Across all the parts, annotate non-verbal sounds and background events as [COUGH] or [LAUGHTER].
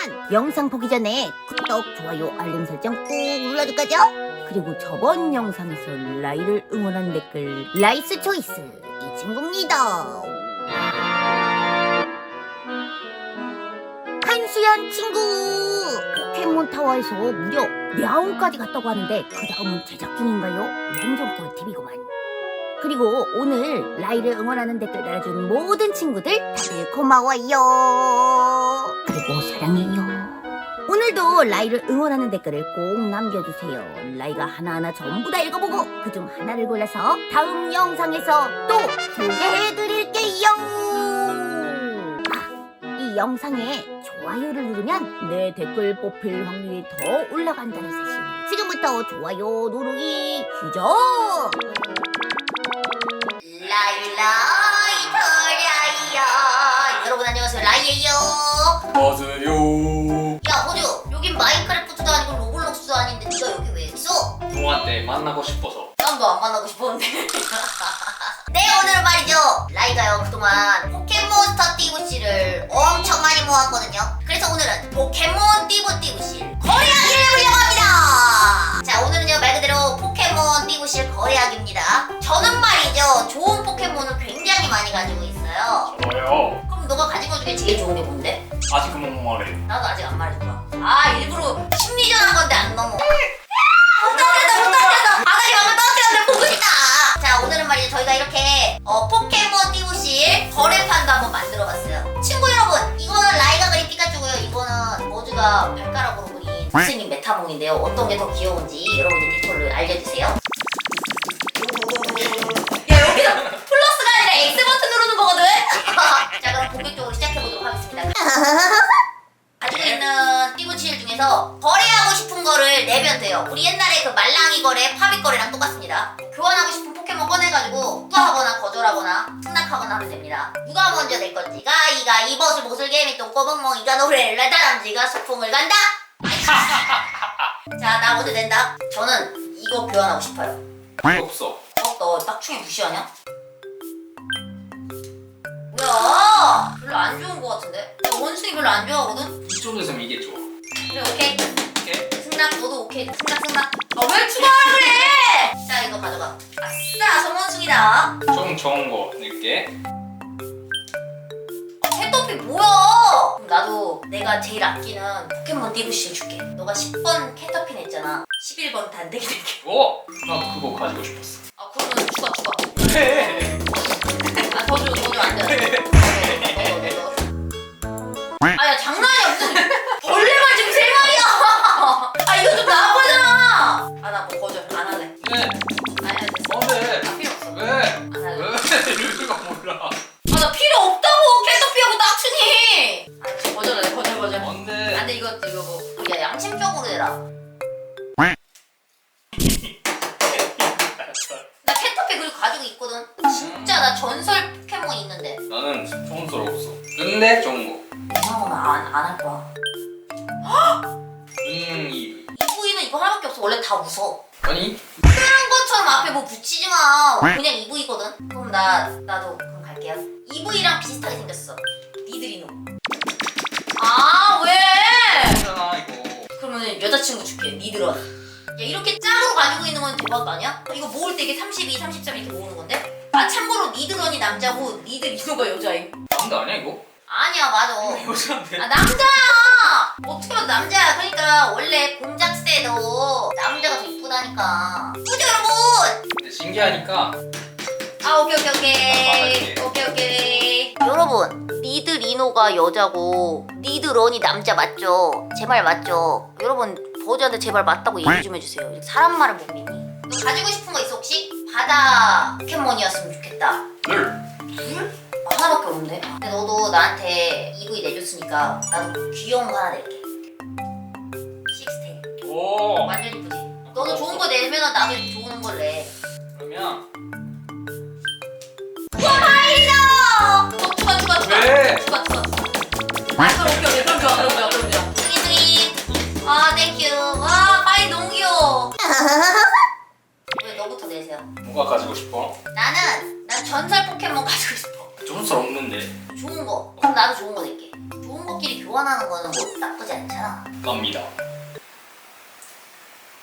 그렇지만 영상 보기 전에 구독, 좋아요, 알림 설정 꾹 눌러줄 거죠? 그리고 저번 영상에서 라이를 응원한 댓글 라이스 초이스 이 친구입니다. 한수연 친구 포켓몬 타워에서 무려 야옹까지 갔다고 하는데 그 다음은 제작 중인가요? 완전 꿀팁이구만. 그리고 오늘 라이를 응원하는 댓글 달아준 모든 친구들 다들 고마워요. 그리고 사랑해요. 오늘도 라이를 응원하는 댓글을 꼭 남겨주세요. 라이가 하나하나 전부 다 읽어보고 그중 하나를 골라서 다음 영상에서 또 소개해드릴게요. 아, 이 영상에 좋아요를 누르면 내 댓글 뽑힐 확률이 더 올라간다는 사실. 지금부터 좋아요 누르기 시작! 라이 라이 더라이야 여러분 안녕하세요. 라이예요. 맞아요. 야 보조 여긴 마인크래프트도 아니고 로블록스도 아닌데 네가 여기 왜 있어? 동화 때 만나고 싶어서. 난 너 안 만나고 싶었는데. [LAUGHS] 네 오늘은 말이죠. 라이가요 그동안 포켓몬스터 띠부씨를 엄청 많이 모았거든요. 그래서 오늘은 포켓몬 띠부 띠부씨 거래하기를 해보려고 합니다. 자 오늘은요 말 그대로 포켓몬 띠부씨 거래하기입니다. 저는 많이 가지고 있어요 저요. 그럼 너가 가지고 중에 제일 좋은 게 뭔데? 아직 그만 말해. 나도 아직 안 말해줘봐. 아 일부러 심리전 한 건데 안 넘어. 못 떨어졌다 못 떨어졌다. 바닥에 막을 떨어뜨렸는데 보고 있다. 자 오늘은 말이죠 저희가 이렇게 어, 포켓몬 띠부실 거래판도 한번 만들어봤어요. 친구 여러분 이거는 라이가 그린 피카츄고요. 이거는 머즈가 발가락으로 그린 스님 메타몽인데요. 어떤 게 더 귀여운지 여러분이 댓글로 알려주세요. 됩니다. 누가 먼저 낼 건지 가이가 이벗을 못을 개미 똥꼬멍멍이가 노래를 다람쥐가 소풍을 간다. [LAUGHS] 자 나 먼저 낸다. 저는 이거 교환하고 싶어요. 없어. 어? 너 딱충이 무시하냐? 뭐야? 별로 안 좋은 거 같은데? 나 원숭이 별로 안 좋아하거든? 이쪽에서는 이게 좋아. 그래 오케이 오케이? 승낙 너도 오케이 승낙 승낙 너 왜 추가하라 그래 자 이거 가져가 아싸 성원숭이다 좀 좋은 거 낼게. 해토피 뭐야? 그럼 나도 내가 제일 아끼는 포켓몬 띠부씨 줄게. 너가 10번 캐터핀 했잖아. 11번 단대기 낼게. 오! 나 그거 가지고 싶었어. 아 그러면 추가 추가 네. 아더줘더줘 안 돼 아야 장난 거절 거절 뭔데? 안돼 이거 이거 뭐 야 양심적으로 해라. 나 캐터피 그리고 가지고 있거든. 진짜 나 전설 포켓몬 있는데. 나는 좋은 소리 없어. 근데 좋은 거. 이상은 안안 할 거야. 은이. 이브이는 이거 하나밖에 없어. 원래 다 웃어 아니? 그런 것처럼 앞에 뭐 붙이지 마. 그냥 이브이거든. 그럼 나 나도 그럼 갈게요. 이브이랑 비슷하게 생겼어. 니들이노 여자친구 줄게 니들아 야 이렇게 짝으로 가지고 있는 건 대박 아니야? 이거 모을 때 이게 32, 33 이렇게 모으는 건데? 아 참고로 니들원이 남자고 니들 이노가 여자임 남자 아니야 이거? 아니야 맞아 [LAUGHS] 여자인데. 아 남자야 어떻게 봐도 남자야 그러니까 원래 공작새도 남자가 더 이쁘다니까 그죠 여러분 근데 신기하니까 아 오케이 오케이 아, 오케이. 오케이 오케이 여러분 니들 이노가 여자고 니들 언이 남자 맞죠? 제 말 맞죠? 여러분 버즈한테 제발 맞다고 얘기 좀 해주세요 사람 말을 못 믿니? 너 가지고 싶은 거 있어 혹시? 바다 포켓몬이었으면 좋겠다 늘. 물? 아, 하나밖에 없는데 근데 너도 나한테 EV 내줬으니까 나도 귀여운 거 하나 낼게 식스테일 오. 완전 이쁘지? 너도 좋은 거 내면 나도 좋은 걸 내. 그러면 파이다! 어 추가 추가 추가. 왜? 추가 추가. 아 그럼 오케이 오케이 왜 너부터 내세요? 뭐가 가지고 싶어? 나는 난 전설 포켓몬 가지고 싶어. 소리 없는데. 좋은 거. 그럼 나도 좋은 거 낼게. 좋은 친구끼리 교환하는 거는 뭐 나쁘지 않잖아. 갑니다.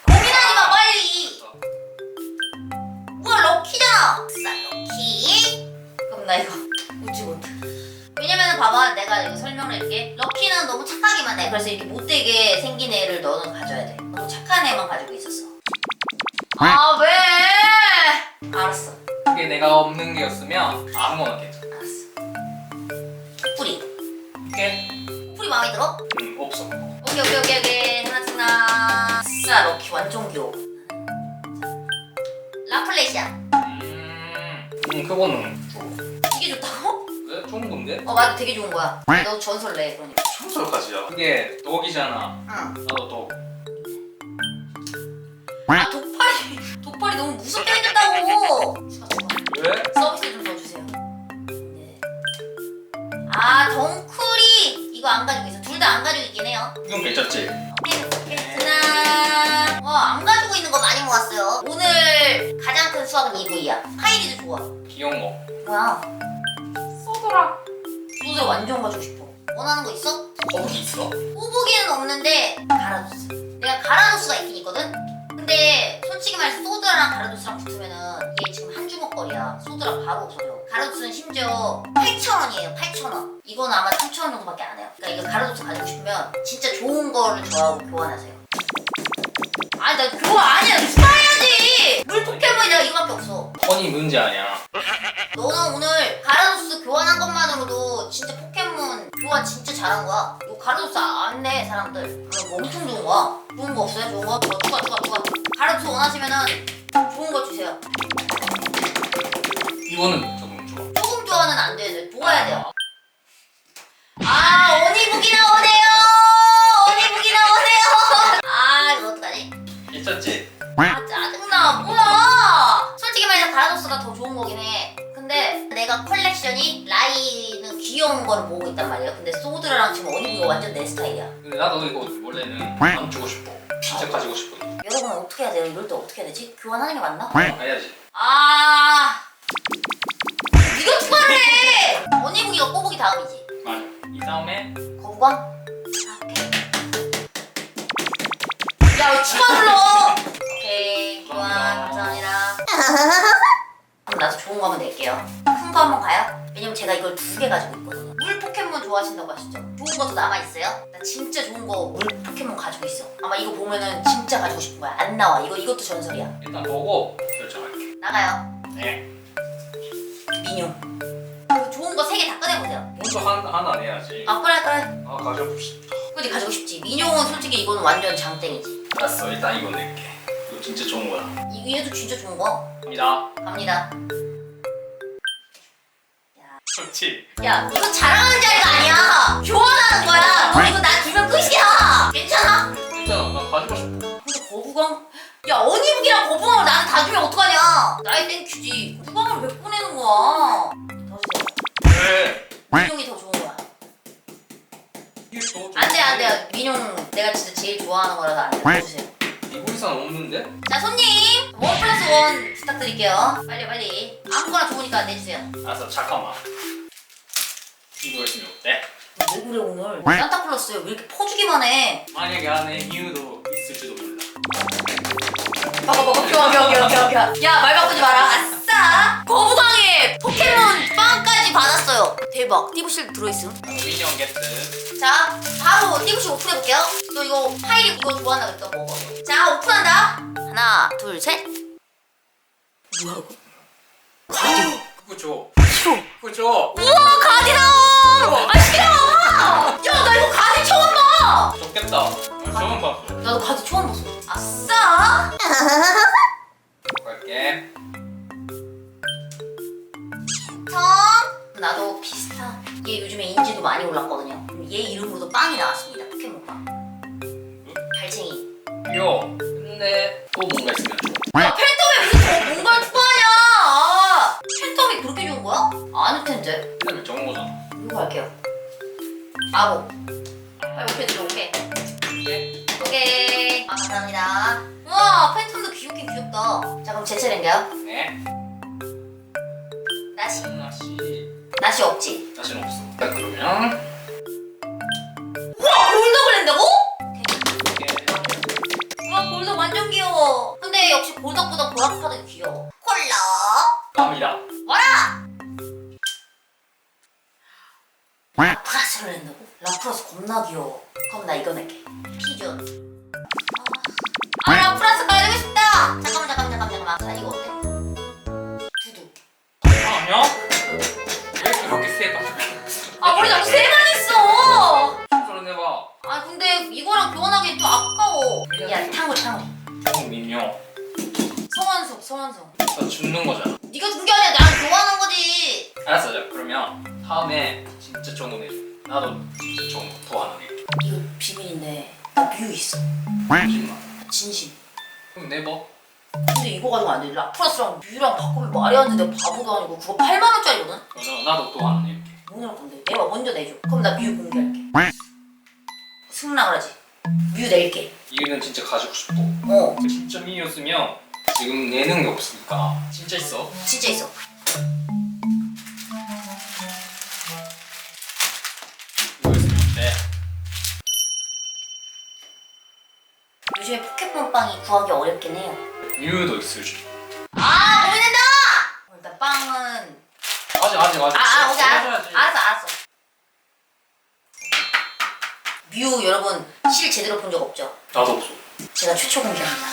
고민하지 마 빨리. 뭐야 럭키잖아. 싸 럭키. 그럼 나 이거 웃지 못해. 왜냐면은 봐봐 내가 이거 설명을 해줄게. 럭키는 너무 착하기만 해. 그래서 이렇게 못되게 생긴 애를 너는 가져야 돼. 너무 착한 애만 가지고. 아 왜? 알았어. 그게 내가 없는 게였으면 아무거나. 알았어. 뿌리. 이게 뿌리 마음에 들어? 음 없어. 오케이 오케이 오케이 오케이 하나 승나. 싸 럭키 완전 귀여워. 라플레시아. 음, 음 그거는 좋아. 이게 좋다고? 왜 좋은 건데? 어 맞아 되게 좋은 거야. 너 전설 내 그러니까. 청소까지야. 그게 독이잖아. 응. 나도 독. 아 독팔이 독팔이 너무 무섭게 생겼다고. 추가 추가. 왜? 서비스 좀더 주세요. 네. 아 덩쿨이 이거 안 가지고 있어. 둘 다 안 가지고 있긴 해요. 이건 괜찮지? 오케이 오케이. 하나. 와안 가지고 있는 거 많이 모았어요. 오늘 가장 큰 수확은 이브이야. 파이리도 좋아. 귀여운 거. 뭐야? 써더라. 소스 완전 가지고 싶어. 원하는 거 있어? 거북이 있어? 꼬부기는 없는데 가라도스. 내가 가라도스가 있긴 있거든. 근데 솔직히 말해서 소드랑 가라도스랑 붙으면은 이게 지금 한 주먹거리야. 소드랑 바로 없어져. 가라도스는 심지어 8,000원이에요. 8,000원. 이건 아마 3,000원 정도밖에 안 해요. 그러니까 이거 가라도스 가지고 싶으면 진짜 좋은 거를 저하고 교환하세요. 아니 나 교환 아니야. 물 포켓몬이라 이거밖에 없어. 뻔히 문제 아니야. 너는 오늘 가라도스 교환한 것만으로도 진짜 포켓몬 교환 진짜 잘한 거야. 이거 가라도스 안내 사람들. 그럼 뭐 엄청 좋은 거야. 좋은 거 없어요? 좋은 거? 어, 추가 추가 추가. 가라도스 원하시면은 좋은 거 주세요. 이거는 조금 좋아. 조금 좋아는 안 돼요. 좋아야 돼요. 컬렉션이 라이는 귀여운 거를 보고 있단 말이야 근데 소드라랑 지금 어니부가 완전 내 스타일이야 근데 나도 이거 원래는 안 주고 싶어. 진짜 가지고 싶어. 여러분 어떻게 해야 돼요? 이럴 때 어떻게 해야 되지? 교환하는 게 맞나? 해야지. 아 네가 추가를 해 어니부기가 꼬부기 다음이지 맞아. 이 다음에 거부감? 아, 오케이 야 왜 추가 눌러 오케이 교환 감사합니다 [LAUGHS] 그럼 나도 좋은 거 한번 낼게요 큰거 한번 가요? 왜냐면 제가 이걸 두 개 가지고 있거든요 물 포켓몬 좋아하신다고 하셨죠? 좋은 것도 남아있어요? 나 진짜 좋은 거 물 포켓몬 가지고 있어 아마 이거 보면은 진짜 가지고 싶은 거야 안 나와 이거 이것도 전설이야 일단 보고 결정할게. 나가요 네. 민용 그 좋은 거 세 개 다 꺼내보세요 먼저 한, 하나 내야지. 아 그래 그래 아, 가져봅시다. 그지 가지고 싶지 민용은 솔직히 이거는 완전 장땡이지 알았어. 일단 이거 낼게. 이거 진짜 좋은 거야. 이 얘도 진짜 좋은 거 갑니다. 갑니다 좋지? 야 이거 자랑하는 자리가 아니야 교환하는 거야 너 이거 나 주면 끝이야 괜찮아? 괜찮아. 나 가지고 싶어. 근데 거부감 야 어니북이랑 거부감을 나한테 다 주면 어떡하냐 나의 땡큐지 거부감을 왜 꺼내는 거야 왜? 민용이 더 좋은 거야 이게 더 좋은 안돼 안돼? 민용 내가 진짜 제일 좋아하는 거라서 안돼 더 주세요 이거 이상 없는데? 자 손님 원 플러스 원 부탁드릴게요 빨리 빨리 아무거나 좋으니까 내주세요 알았어. 잠깐만. 이거 있으면 어때? 왜 그래 오늘? 산타클로스 왜 이렇게 퍼주기만 해? 만약에 안에 이유도 있을지도 몰라. 봐봐 봐봐. 오케이 오케이 오케이 오케이 야말 바꾸지 마라. 아싸! 거부강에 포켓몬 빵까지 받았어요. 대박. 띠부실 들어있음. 미니언 게트. 자 바로 띠부실 오픈해볼게요. 너 이거 파일이 이거 좋아한다 그랬다 먹어 자 오픈한다. 하나 둘셋. 뭐야 이거 가디 그거 줘. 그거 줘. 우와 가디 나옴 아 싫어. 야 나 이거 가디 처음 봐. 좋겠다. 처음 봤어. 나도 가디 처음 봤어. 아싸. 갈게. 청 나도 비슷한. 얘 요즘에 인지도 많이 올랐거든요. 얘 이름으로도 빵이 나왔습니다. 포켓몬빵. 발챙이. 귀여워. 근데 또 뭔가 있으면 줘. 야 팬텀이 아, 아닐 텐데. 근데 정보잖 이거 할게요. 아보. 빨리 오케이 들어, 오케이. 네. 오케이. 아, 감사합니다. 우와, 팬텀도 귀엽긴 귀엽다. 자, 그럼 제 차례인가요? 네. 나시. 나시. 나시 없지? 나시는 없어. 자, 그러면 우와, 골덕을 낸다고? 우와, 골덕 완전 귀여워. 근데 역시 골덕보다 보라카드가 귀여워. 콜라. 갑니다. 와라! 라프라스를 낸다고? 라프라스 겁나 귀여워. 그럼 나 이거 낼게. 피존. 아, 아 라프라스 가지고 싶다. 잠깐만 잠깐만 잠깐만 잠깐만. 자 이거 어때? 두두. 잠깐만요. 왜 이렇게 세다? 아 우리 자꾸 세방 있어. 소리 내봐. 아 근데 이거랑 교환하기 좀 아까워. 야 탕후리 탕후리. 태국민요. 성원숙 성원숙. 나 죽는 거잖아. 네가 준게 아니라 나랑 교환한 거지. 알았어, 자 그러면 다음에 진짜 좋은 거 내줘. 나도 진짜 좋은 거더 하나 내. 이거 비밀인데 나뮤 있어. 잠시만. 진심. 그럼 내봐. 근데 이거 가지고 안 돼. 라프라스랑 뮤랑 바꾸면 말이 안 돼. 내가 바보도 아니고 그거 8만 원짜리거든. 그래서 나도 또 하나 낼게. 뭐낼 건데? 내가 먼저 내줘. 그럼 나 뮤 공개할게. 승낙을 하지. 뮤 낼게. 이거는 진짜 가지고 싶어. 어, 진짜 미였으면 지금 내는 게 없으니까 진짜 있어. 진짜 있어. 구하기 어렵긴 해요. 미유도 있을 줄. 아, 고민된다! 일단 빵은 아직 아직 아직. 아, 아, 오케이, 알았어. 알았어, 알았어. 뮤 여러분 실 제대로 본 적 없죠? 나도 없어. 제가 최초 공개합니다.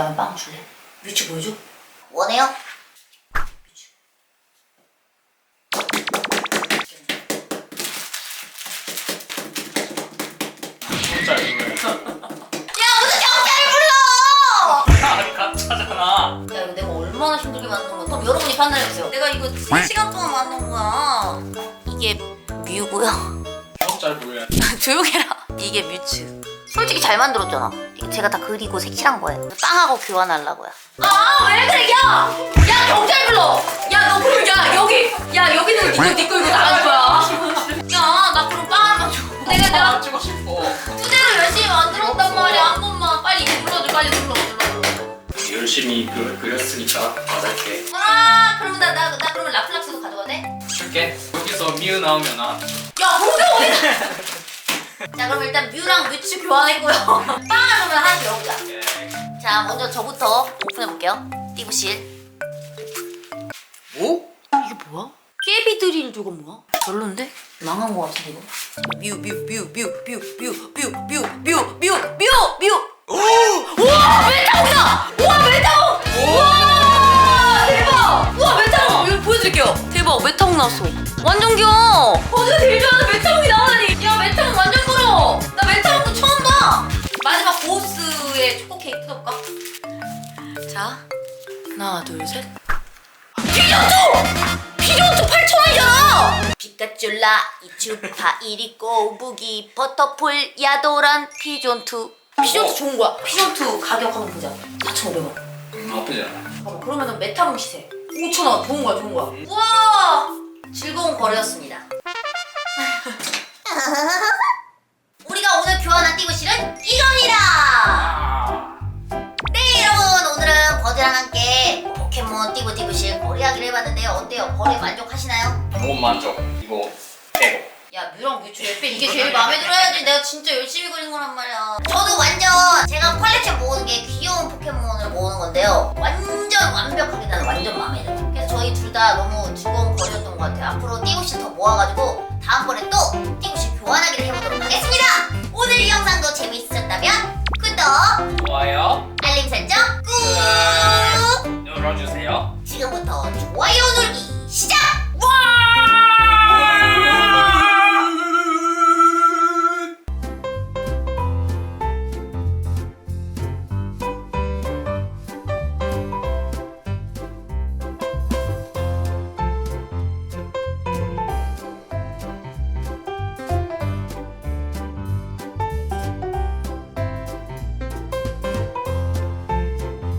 가면 빵 줄래? 뮤츠 보여줘? 원해요? 뮤츠. 진짜 이거. 야 무슨 경찰을 불러! 아, 가짜잖아. 야 이거 내가 얼마나 힘들게 만든 거야 그럼 여러분이 판단해보세요 내가 이거 3시간 동안 만든 거야 이게 뮤고요 잘 보여. [LAUGHS] 조용해라 이게 뮤츠 솔직히 잘 만들었잖아 제가 다 그리고 색칠한 거예요 빵하고 교환하려고요 아 왜 그래 야! 야 경찰 불러! 야 너 그럼 야 여기 야 여기는 니거 니거 이거 나갈 거야 야 나 그럼 빵 하나만 줘 내가 나 내가 찍고 싶어. 투대를 열심히 만들었단 말이야 한 번만 빨리 이거 눌러줘 빨리 눌러 눌러 열심히 그, 그렸으니까 받을게. 아 그러면 나, 나, 나 그러면 라플락스도 가져가도 돼? 줄게. 여기서 미유 나오면 나. 야 거기 어디다 자 그럼 일단 뮤랑 뮤츠 교환했고요 빵 그러면 하나 오케이. 자 먼저 저부터 오픈해볼게요 띠부실 오? 이게 뭐야? 깨비드릴 저거 뭐야? 별론데? 망한 거 같은데 이거 뮤뮤뮤뮤뮤뮤뮤뮤뮤뮤 뮤뮤 우와 메타몽이다! 우와 메타몽! 우와 대박! 우와 메타몽 이거 보여드릴게요 대박 메타몽 나왔어 완전 귀여워 어디가 제일 좋아하는 메타몽이 나오 뜯어볼까? 자 하나 둘 셋. 피존토! 피존토 8,000원이잖아! 피카츄라 이츄파 이리 꼬부기 버터풀 야도란 피존투. 피존투 좋은 거야. 피존투 가격 한번 보자. 4,500원. 음, 나쁘지 않아. 잠깐만 그러면은 메타몽 시세. 5,000원. 좋은 거야 좋은 거야. 우와! 즐거운 거래였습니다. [LAUGHS] 우리가 오늘 교환한 띠부실은 이겁니다! 아. 버즈랑 함께 포켓몬 띠부띠부실 거래하기를 해봤는데요 어때요? 거래 만족하시나요? 너무 만족. 이거 빼고. 야 뮤랑 뮤추 예빼 이게 제일 마음에 들어야지 내가 진짜 열심히 그린 거란 말이야 저도 완전 제가 컬렉션 모으는 게 귀여운 포켓몬을 모으는 건데요 완전 완벽하게 나는 완전 마음에 들어 그래서 저희 둘 다 너무 즐거운 거리였던 것 같아요 앞으로 띠구씨 더 모아가지고 다음번에 또 띠구씨 교환하기를 해보도록 하겠습니다 오늘 이 영상도 재밌으셨다면 구독 좋아요. 알림 설정 꾹 눌러주세요. 지금부터 좋아요 누르기 시작!